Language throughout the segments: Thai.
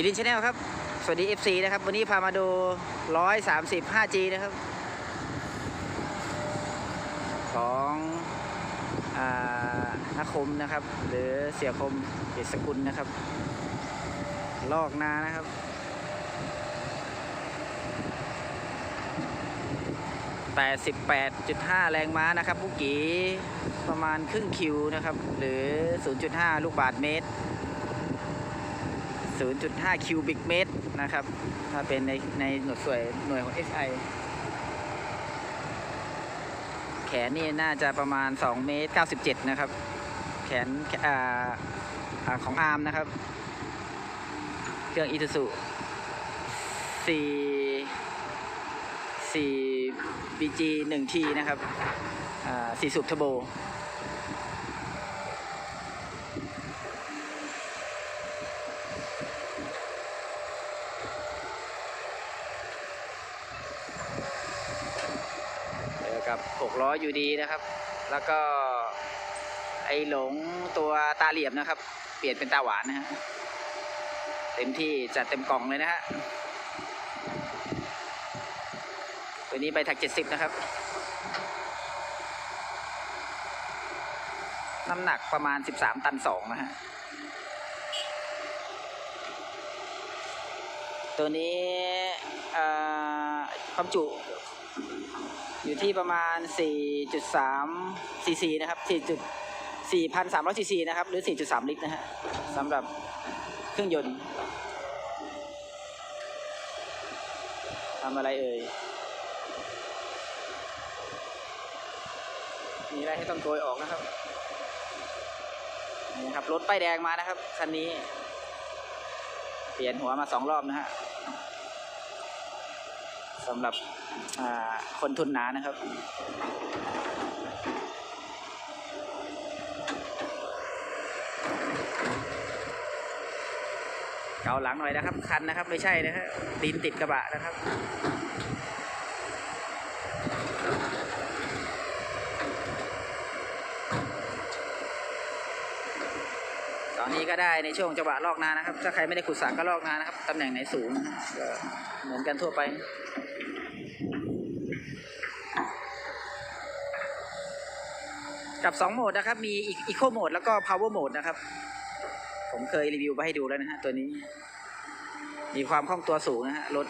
กิรินชาแนลครับ สวัสดี FC นะครับ วันนี้พามาดู 130 5G นะครับ ของอนักคมนะครับ หรือเสียคมเกษสกุลนะครับ ลอกนานะครับ 88.5 แรงม้านะครับบุกกีประมาณครึ่งคิวนะครับ หรือ 0.5 ลูกบาทเมตร 0.5 คิวบิกเมตรนะครับ ถ้าเป็นในในหน่วยส่วยหน่วยของ SI แขนนี่น่าจะประมาณ2เมตร97 นะครับ แขนอ่าของอาร์มนะครับ เครื่องอีทูสุ4 4 BG 1 T นะครับอ่า4สูบเทอร์โบ เจอกับ 6ล้ออยู่ดีนะครับ แล้วก็ไอหลงตัวตาเหลี่ยมนะครับ เปลี่ยนเป็นตาหวานนะฮะเต็มที่จัดเต็มกล่องเลยนะฮะตัวนี้ใบถัก 70 นะครับ น้ำหนักประมาณ 13 ตัน 2 นะฮะ ตัวนี้ความจุ อยู่ที่ประมาณ 4.3ซีซีนะครับ 4. 4,300ซีซีนะครับ หรือ 4.3 ลิตรนะฮะสำหรับเครื่องยนต์ทำอะไรเอ่ย มีอะไรให้ต้องโกยออกนะครับ นี่ครับ รถป้ายแดงมานะครับ คันนี้ เปลี่ยนหัวมาสองรอบนะฮะ สำหรับคนทุนหนานะครับเกาหลังหน่อยนะครับ คันนะครับ ไม่ใช่นะฮะดินติดกระบะนะครับตอนนี้ก็ได้ในช่วงจังหวะลอกนานะครับ ถ้าใครไม่ได้ขุดสระก็ลอกนานะครับตำแหน่งไหนสูงเหมือนกันทั่วไป กับ 2 โหมดนะครับ มีอีโคโหมดแล้วก็ power mode นะครับ ผมเคยรีวิวไปให้ดูแล้วนะฮะตัวนี้ มีความคล่องตัวสูงนะฮะรถ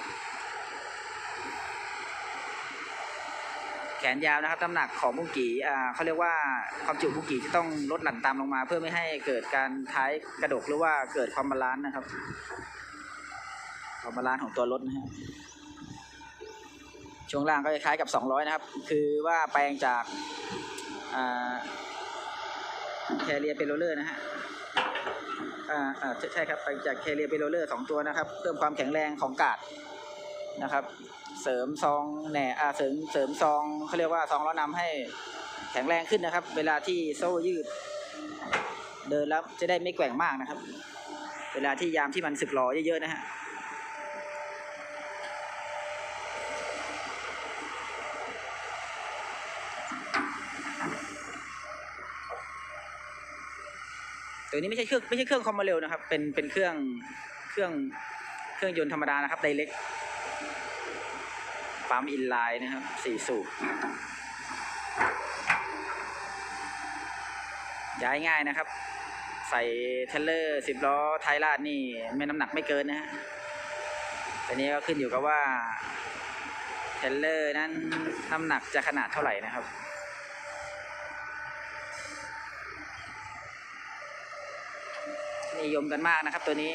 แขนยาวนะครับน้ำหนักของบุ้งกีอ่าเขาเรียกว่าความจุบุ้งกีจะต้องลดหลั่นตามลงมา เพื่อไม่ให้เกิดการท้ายกระดกหรือว่าเกิดความบาลานซ์นะครับ ความบาลานซ์ของตัวรถนะฮะช่วงล่างก็จะคล้ายกับ 200 นะครับ คือว่าแปลงจาก แคเรียเปโรเลอร์นะฮะอ่าอ่าใช่ครับไปจากแคเรียเปโรเลอร์สองตัวนะครับ เพิ่มความแข็งแรงของกาดนะครับ เสริมซองแหน่อ่าเสริมเสริมซองเขาเรียกว่าซองล้อนำให้แข็งแรงขึ้นนะครับ เวลาที่โซ่ยืด เดินแล้วจะได้ไม่แกว่งมากนะครับ เวลาที่ยามที่มันสึกหรอเยอะๆนะฮะ ตัวนี้ไม่ใช่เครื่องไม่ใช่เครื่องคอมมาเร็วนะครับ เป็นเป็นเครื่องเครื่องเครื่องยนต์ธรรมดานะครับไดเล็กปั๊มอินไลน์นะครับสี่สูบย้ายง่ายนะครับ ใส่เทเลอร์สิบล้อไทยลาดนี่ไม่น้ำหนักไม่เกินนะฮะแต่นี้ก็ขึ้นอยู่กับว่าเทเลอร์นั้นน้ำหนักจะขนาดเท่าไหร่นะครับ นิยมกันมากนะครับตัวนี้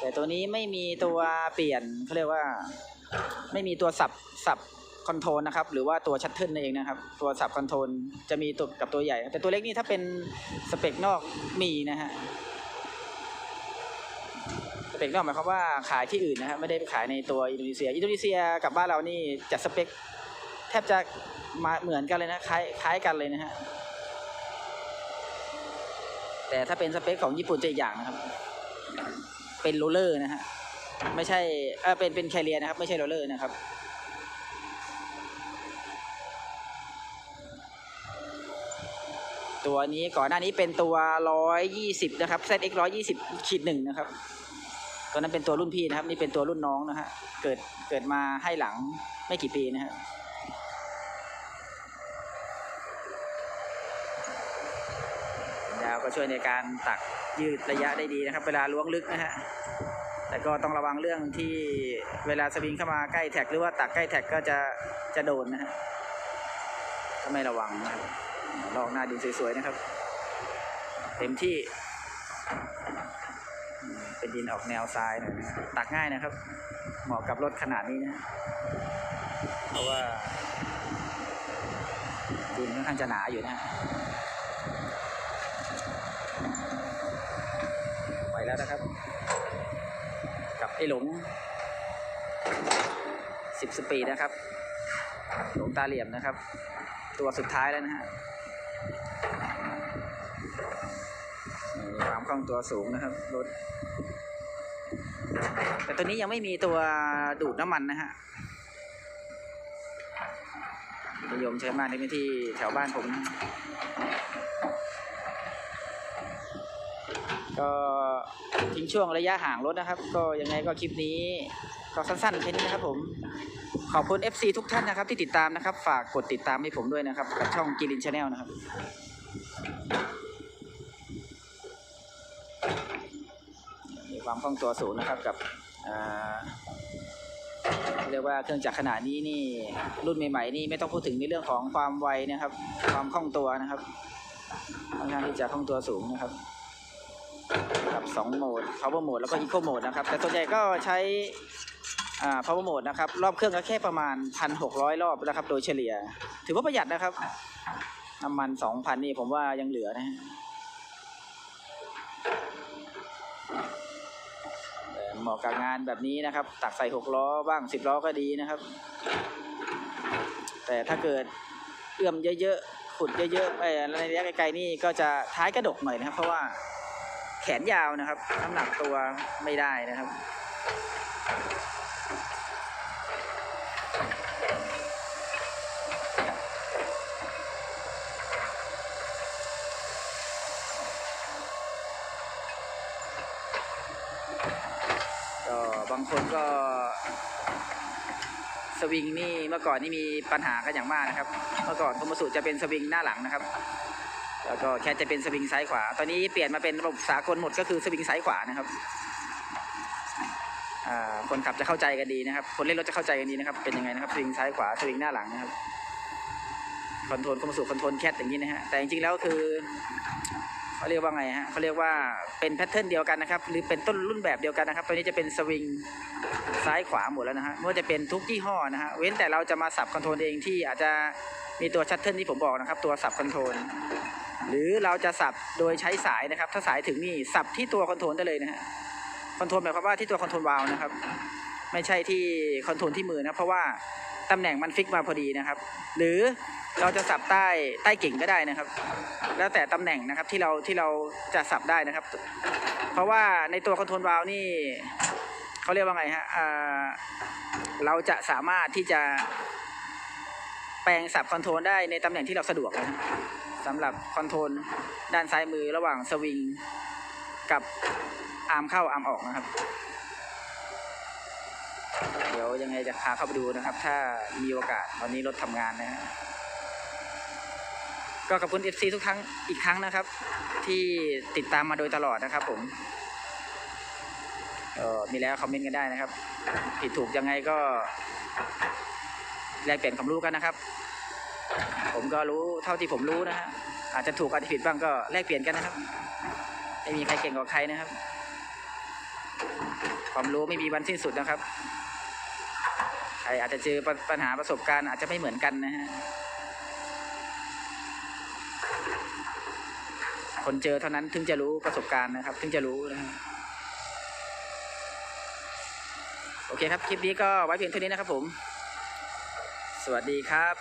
แต่ตัวนี้ไม่มีตัวเปลี่ยนเขาเรียกว่า ไม่มีตัวสับสับคอนโทรลนะครับ หรือว่าตัวชัตเทิลนั่นเองนะครับ ตัวสับคอนโทรลจะมีตัวกับตัวใหญ่ แต่ตัวเล็กนี่ถ้าเป็นสเปคนอกมีนะฮะสเปคนอกหมายความว่าขายที่อื่นนะครับไม่ได้ไปขายในตัวอินโดนีเซีย อินโดนีเซียกับบ้านเรานี่จัดสเปคแทบจะมาเหมือนกันเลยนะคล้ายคล้ายกันเลยนะฮะ แต่ถ้าเป็นสเปคของญี่ปุ่นจะอีกอย่างนะครับ เป็นโรลเลอร์นะฮะไม่ใช่เออเป็นเป็นแคเรียนะครับ ไม่ใช่โรลเลอร์นะครับตัวนี้ก่อนหน้านี้เป็นตัว 120 นะครับ ZX 120ขีดหนึ่งนะครับ ตัวนั้นเป็นตัวรุ่นพี่นะครับ นี่เป็นตัวรุ่นน้องนะฮะ เกิดเกิดมาให้หลังไม่กี่ปีนะฮะยาว ก็ช่วยในการตักยืดระยะได้ดีนะครับ เวลาล้วงลึกนะฮะแต่ก็ต้องระวังเรื่องที่เวลาสวิงเข้ามาใกล้แท็กหรือว่าตักใกล้แท็กก็จะจะโดนนะฮะถ้าไม่ระวังนะครับลอกหน้าดินสวยๆนะครับ เต็มที่ เป็นดินออกแนวทรายหน่อยนะตักง่ายนะครับ เหมาะกับรถขนาดนี้นะเพราะว่าดินค่อนข้างจะหนาอยู่นะฮะไป แล้วนะครับ กับไอ้หลงสิบสปีดนะครับ หลงตาเหลี่ยมนะครับ ตัวสุดท้ายแล้วนะฮะความคล่องตัวสูงนะครับรถแต่ตัวนี้ยังไม่มีตัวดูดน้ำมันนะฮะนิยมใช้มากในพื้นที่แถวบ้านผม ก็ทิ้งช่วงระยะห่างรถนะครับ ก็ยังไงก็คลิปนี้ก็สั้นๆแค่นี้นะครับผมขอบคุณ FC ทุกท่านนะครับ ที่ติดตามนะครับ ฝากกดติดตามให้ผมด้วยนะครับ กับช่องกิรินชาแนลนะครับมีความคล่องตัวสูงนะครับกับเรียกว่าเครื่องจักรขนาดนี้นี่รุ่นใหม่ๆนี่ไม่ต้องพูดถึงในเรื่องของความไวนะครับ ความคล่องตัวนะครับค่อนข้างที่จะคล่องตัวสูงนะครับ กับสองโหมด power mode แล้วก็ eco mode นะครับ แต่ส่วนใหญ่ก็ใช้อ่า power mode นะครับ รอบเครื่องก็แค่ประมาณ 1,600 รอบนะครับ โดยเฉลี่ย ถือว่าประหยัดนะครับ น้ำมัน 2,000 นี่ผมว่ายังเหลือนะฮะเหมาะกับงานแบบนี้นะครับ ตักใส่หกล้อบ้างสิบล้อก็ดีนะครับ แต่ถ้าเกิดเอื้อมเยอะๆ ขุดเยอะๆไอ้ในระยะไกลๆนี่ก็จะท้ายกระดกหน่อยนะครับ เพราะว่า แขนยาวนะครับน้ำหนักตัวไม่ได้นะครับ ก็บางคนก็สวิงนี่เมื่อก่อนนี่มีปัญหากันอย่างมากนะครับ เมื่อก่อนโทมัสุจะเป็นสวิงหน้าหลังนะครับ แล้วก็แค่จะเป็นสวิงซ้ายขวา ตอนนี้เปลี่ยนมาเป็นระบบสากลหมดก็คือสวิงซ้ายขวานะครับคนขับจะเข้าใจกันดีนะครับ คนเล่นรถจะเข้าใจกันดีนะครับ เป็นยังไงนะครับสวิงซ้ายขวาสวิงหน้าหลังนะครับ คอนโทรลโทมัสุคอนโทรลแคทอย่างนี้นะฮะ แต่จริงๆแล้วคือเขาเรียกว่าไงฮะเขาเรียกว่าเป็นแพทเทิร์นเดียวกันนะครับ หรือเป็นต้นรุ่นแบบเดียวกันนะครับตัวนี้จะเป็นสวิงซ้ายขวาหมดแล้วนะฮะไม่ว่าจะเป็นทุกยี่ห้อนะฮะ เว้นแต่เราจะมาสับคอนโทรลเองที่อาจจะมีตัวชัตเทิลที่ผมบอกนะครับ ตัวสับคอนโทรล หรือเราจะสับโดยใช้สายนะครับ ถ้าสายถึงนี่สับที่ตัวคอนโทรลได้เลยนะฮะคอนโทรลหมายความว่าที่ตัวคอนโทรลวาล์วนะครับ ไม่ใช่ที่คอนโทรลที่มือนะเพราะว่าตำแหน่งมันฟิกมาพอดีนะครับ หรือเราจะสับใต้ใต้กิ่งก็ได้นะครับ แล้วแต่ตำแหน่งนะครับที่เราที่เราจะสับได้นะครับ เพราะว่าในตัวคอนโทรลวาล์วนี่เขาเรียกว่าไงฮะเราจะสามารถที่จะแปลงสับคอนโทรลได้ในตำแหน่งที่เราสะดวกนะฮะ สำหรับคอนโทรลด้านซ้ายมือระหว่างสวิงกับอาร์มเข้าอาร์มออกนะครับ เดี๋ยวยังไงจะพาเข้าไปดูนะครับ ถ้ามีโอกาสตอนนี้รถทำงานนะฮะก็ขอบคุณ FC ทุกครั้งอีกครั้งนะครับ ที่ติดตามมาโดยตลอดนะครับผมเออมีแล้วคอมเมนต์กันได้นะครับ ผิดถูกยังไงก็แลกเปลี่ยนความรู้กันนะครับ ผมก็รู้เท่าที่ผมรู้นะฮะอาจจะถูกอาจจะผิดบ้างก็แลกเปลี่ยนกันนะครับ ไม่มีใครเก่งกว่าใครนะครับ ความรู้ไม่มีวันสิ้นสุดนะครับใครอาจจะเจอปัญหาประสบการณ์อาจจะไม่เหมือนกันนะฮะคนเจอเท่านั้นถึงจะรู้ประสบการณ์นะครับ ถึงจะรู้นะฮะโอเคครับ คลิปนี้ก็ไว้เพียงเท่านี้นะครับผม สวัสดีครับ